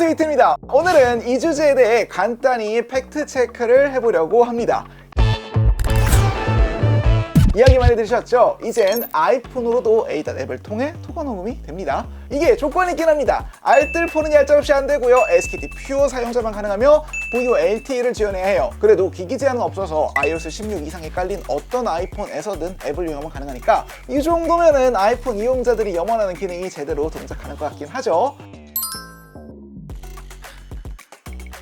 안녕하세요 이태입니다 오늘은 이 주제에 대해 간단히 팩트 체크를 해보려고 합니다 이야기 많이 들으셨죠? 이젠 아이폰으로도 에이다 앱을 통해 통화 녹음이 됩니다. 이게 조건이 있긴 합니다. 알뜰폰은 얄짤 없이 안 되고요. SKT 퓨어 사용자만 가능하며 VoLTE를 지원해야 해요. 그래도 기기 제한은 없어서 iOS 16 이상에 깔린 어떤 아이폰에서든 앱을 이용하면 가능하니까 이 정도면은 아이폰 이용자들이 염원하는 기능이 제대로 동작하는 것 같긴 하죠.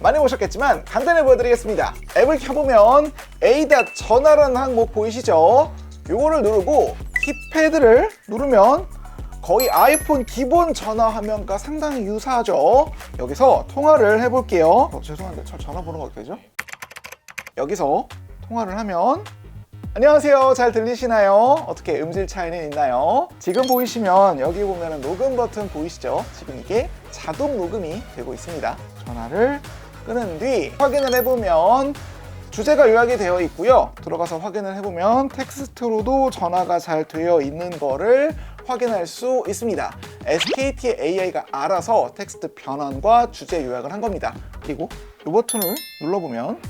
많이 보셨겠지만 간단히 보여드리겠습니다. 앱을 켜보면 에이다 전화라는 항목 보이시죠? 요거를 누르고 키패드를 누르면 거의 아이폰 기본 전화 화면과 상당히 유사하죠? 여기서 통화를 해볼게요. 어, 죄송한데 저 전화 번호가 어떻게 되죠? 여기서 통화를 하면 안녕하세요. 잘 들리시나요? 어떻게 음질 차이는 있나요? 지금 보이시면 여기 보면 녹음 버튼 보이시죠? 지금 이게 자동 녹음이 되고 있습니다. 전화를 끄는 뒤 확인을 해보면 주제가 요약이 되어 있고요. 들어가서 확인을 해보면 텍스트로도 전화가 잘 되어 있는 거를 확인할 수 있습니다. SKT의 AI가 알아서 텍스트 변환과 주제 요약을 한 겁니다. 그리고 이 버튼을 눌러보면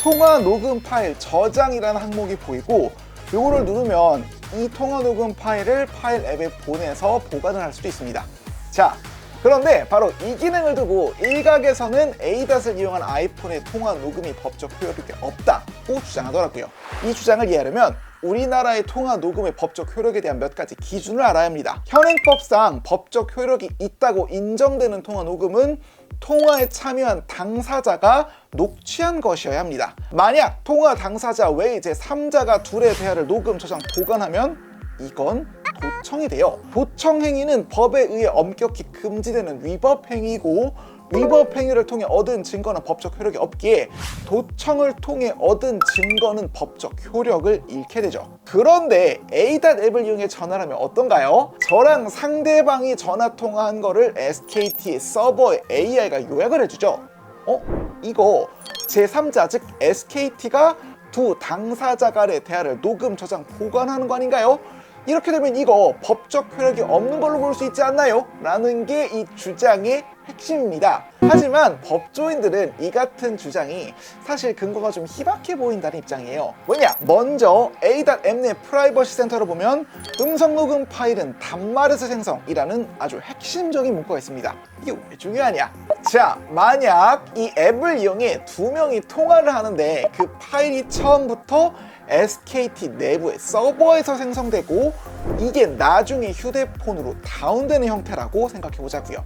통화 녹음 파일 저장이라는 항목이 보이고 요거를 누르면 이 통화 녹음 파일을 파일 앱에 보내서 보관을 할 수도 있습니다. 자, 그런데 바로 이 기능을 두고 일각에서는 ADAS을 이용한 아이폰의 통화 녹음이 법적 효력이 없다고 주장하더라고요. 이 주장을 이해하려면 우리나라의 통화 녹음의 법적 효력에 대한 몇 가지 기준을 알아야 합니다. 현행법상 법적 효력이 있다고 인정되는 통화 녹음은 통화에 참여한 당사자가 녹취한 것이어야 합니다. 만약 통화 당사자 외에 제 3자가 둘의 대화를 녹음, 저장, 보관하면 이건 도청이 돼요. 도청 행위는 법에 의해 엄격히 금지되는 위법 행위고 위법 행위를 통해 얻은 증거는 법적 효력이 없기에 도청을 통해 얻은 증거는 법적 효력을 잃게 되죠. 그런데 A.닷 앱을 이용해 전화를 하면 어떤가요? 저랑 상대방이 전화 통화한 거를 SKT의 서버에 AI가 요약을 해주죠. 어? 이거 제3자 즉 SKT가 두 당사자 간의 대화를 녹음, 저장, 보관하는 거 아닌가요? 이렇게 되면 이거 법적 효력이 없는 걸로 볼 수 있지 않나요? 라는 게 이 주장의 핵심입니다. 하지만 법조인들은 이 같은 주장이 사실 근거가 좀 희박해 보인다는 입장이에요. 뭐냐? 먼저 A.M 내 프라이버시 센터를 보면 음성 녹음 파일은 단말에서 생성이라는 아주 핵심적인 문구가 있습니다. 이게 왜 중요하냐? 자, 만약 이 앱을 이용해 두 명이 통화를 하는데 그 파일이 처음부터 SKT 내부의 서버에서 생성되고 이게 나중에 휴대폰으로 다운되는 형태라고 생각해 보자고요.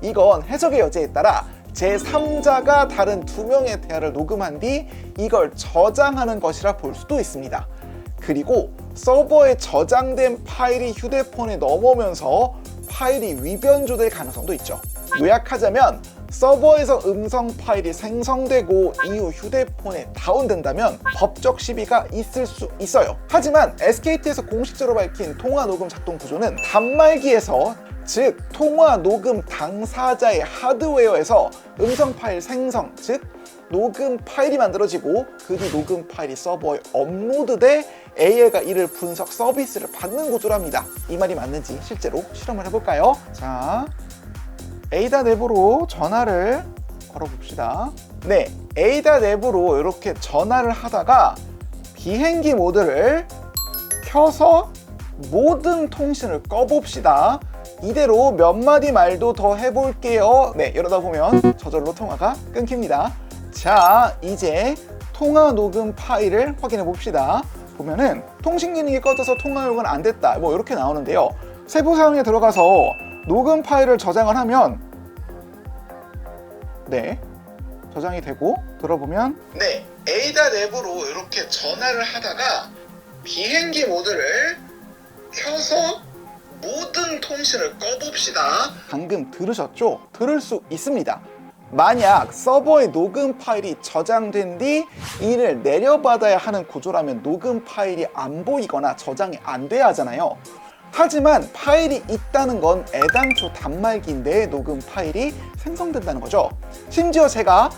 이건 해석의 여지에 따라 제3자가 다른 두 명의 대화를 녹음한 뒤 이걸 저장하는 것이라 볼 수도 있습니다. 그리고 서버에 저장된 파일이 휴대폰에 넘어오면서 파일이 위변조될 가능성도 있죠. 요약하자면 서버에서 음성 파일이 생성되고 이후 휴대폰에 다운된다면 법적 시비가 있을 수 있어요. 하지만 SKT에서 공식적으로 밝힌 통화 녹음 작동 구조는 단말기에서 즉 통화 녹음 당사자의 하드웨어에서 음성 파일 생성 즉 녹음 파일이 만들어지고 그 뒤 녹음 파일이 서버에 업로드돼 AI가 이를 분석 서비스를 받는 구조랍니다. 이 말이 맞는지 실제로 실험을 해볼까요? 자, 에이다 앱으로 전화를 걸어봅시다. 네, 에이다 앱으로 이렇게 전화를 하다가 비행기 모드를 켜서 모든 통신을 꺼봅시다. 이대로 몇 마디 말도 더 해볼게요. 네, 이러다 보면 저절로 통화가 끊깁니다. 자, 이제 통화 녹음 파일을 확인해 봅시다. 보면은 통신 기능이 꺼져서 통화 요구는 안 됐다. 뭐 이렇게 나오는데요. 세부 사항에 들어가서 녹음 파일을 저장을 하면 네, 저장이 되고 들어보면 네, 에이다 앱으로 이렇게 전화를 하다가 비행기 모드를 켜서 모든 통신을 꺼봅시다. 방금 들으셨죠? 들을 수 있습니다. 만약 서버에 녹음 파일이 저장된 뒤 이를 내려받아야 하는 구조라면 녹음 파일이 안 보이거나 저장이 안 돼야 하잖아요. 하지만 파일이 있다는 건 애당초 단말기인데 녹음 파일이 생성된다는 거죠. 심지어 제가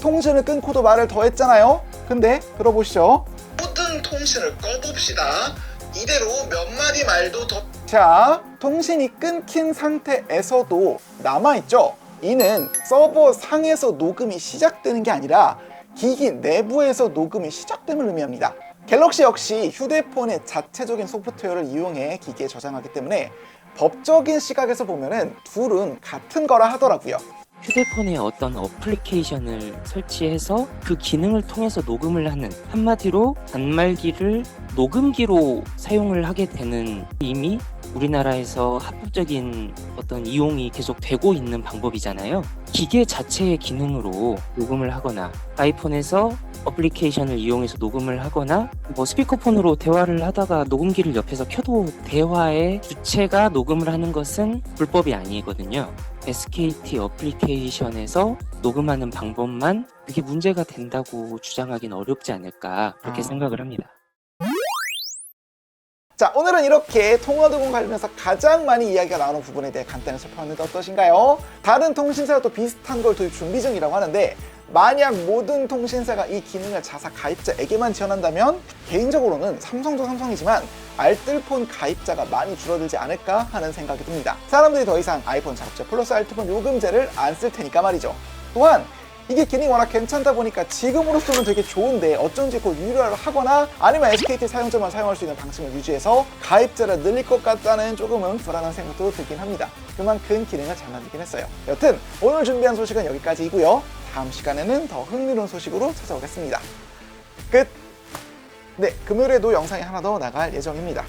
통신을 끊고도 말을 더 했잖아요. 근데 들어보시죠. 모든 통신을 꺼봅시다. 이대로 몇 마디 말도 더. 자, 통신이 끊긴 상태에서도 남아있죠? 이는 서버 상에서 녹음이 시작되는 게 아니라 기기 내부에서 녹음이 시작됨을 의미합니다. 갤럭시 역시 휴대폰의 자체적인 소프트웨어를 이용해 기기에 저장하기 때문에 법적인 시각에서 보면은 둘은 같은 거라 하더라고요. 휴대폰에 어떤 어플리케이션을 설치해서 그 기능을 통해서 녹음을 하는 한마디로 단말기를 녹음기로 사용을 하게 되는 이미 우리나라에서 합법적인 어떤 이용이 계속 되고 있는 방법이잖아요. 기계 자체의 기능으로 녹음을 하거나 아이폰에서 어플리케이션을 이용해서 녹음을 하거나 뭐 스피커폰으로 대화를 하다가 녹음기를 옆에서 켜도 대화의 주체가 녹음을 하는 것은 불법이 아니거든요. SKT 어플리케이션에서 녹음하는 방법만 그게 문제가 된다고 주장하기는 어렵지 않을까 그렇게 아. 생각을 합니다. 자, 오늘은 이렇게 통화도금 관련해서 가장 많이 이야기가 나오는 부분에 대해 간단히 살펴봤는데 어떠신가요? 다른 통신사가 또 비슷한 걸 도입 준비 중이라고 하는데 만약 모든 통신사가 이 기능을 자사 가입자에게만 지원한다면 개인적으로는 삼성도 삼성이지만 알뜰폰 가입자가 많이 줄어들지 않을까 하는 생각이 듭니다. 사람들이 더 이상 아이폰 작업자 플러스 알뜰폰 요금제를 안 쓸 테니까 말이죠. 또한 이게 기능이 워낙 괜찮다 보니까 지금으로서는 되게 좋은데 어쩐지 곧 유료화를 하거나 아니면 SKT 사용자만 사용할 수 있는 방식을 유지해서 가입자를 늘릴 것 같다는 조금은 불안한 생각도 들긴 합니다. 그만큼 기능을 잘 만들긴 했어요. 여튼 오늘 준비한 소식은 여기까지이고요. 다음 시간에는 더 흥미로운 소식으로 찾아오겠습니다. 끝! 네, 금요일에도 영상이 하나 더 나갈 예정입니다.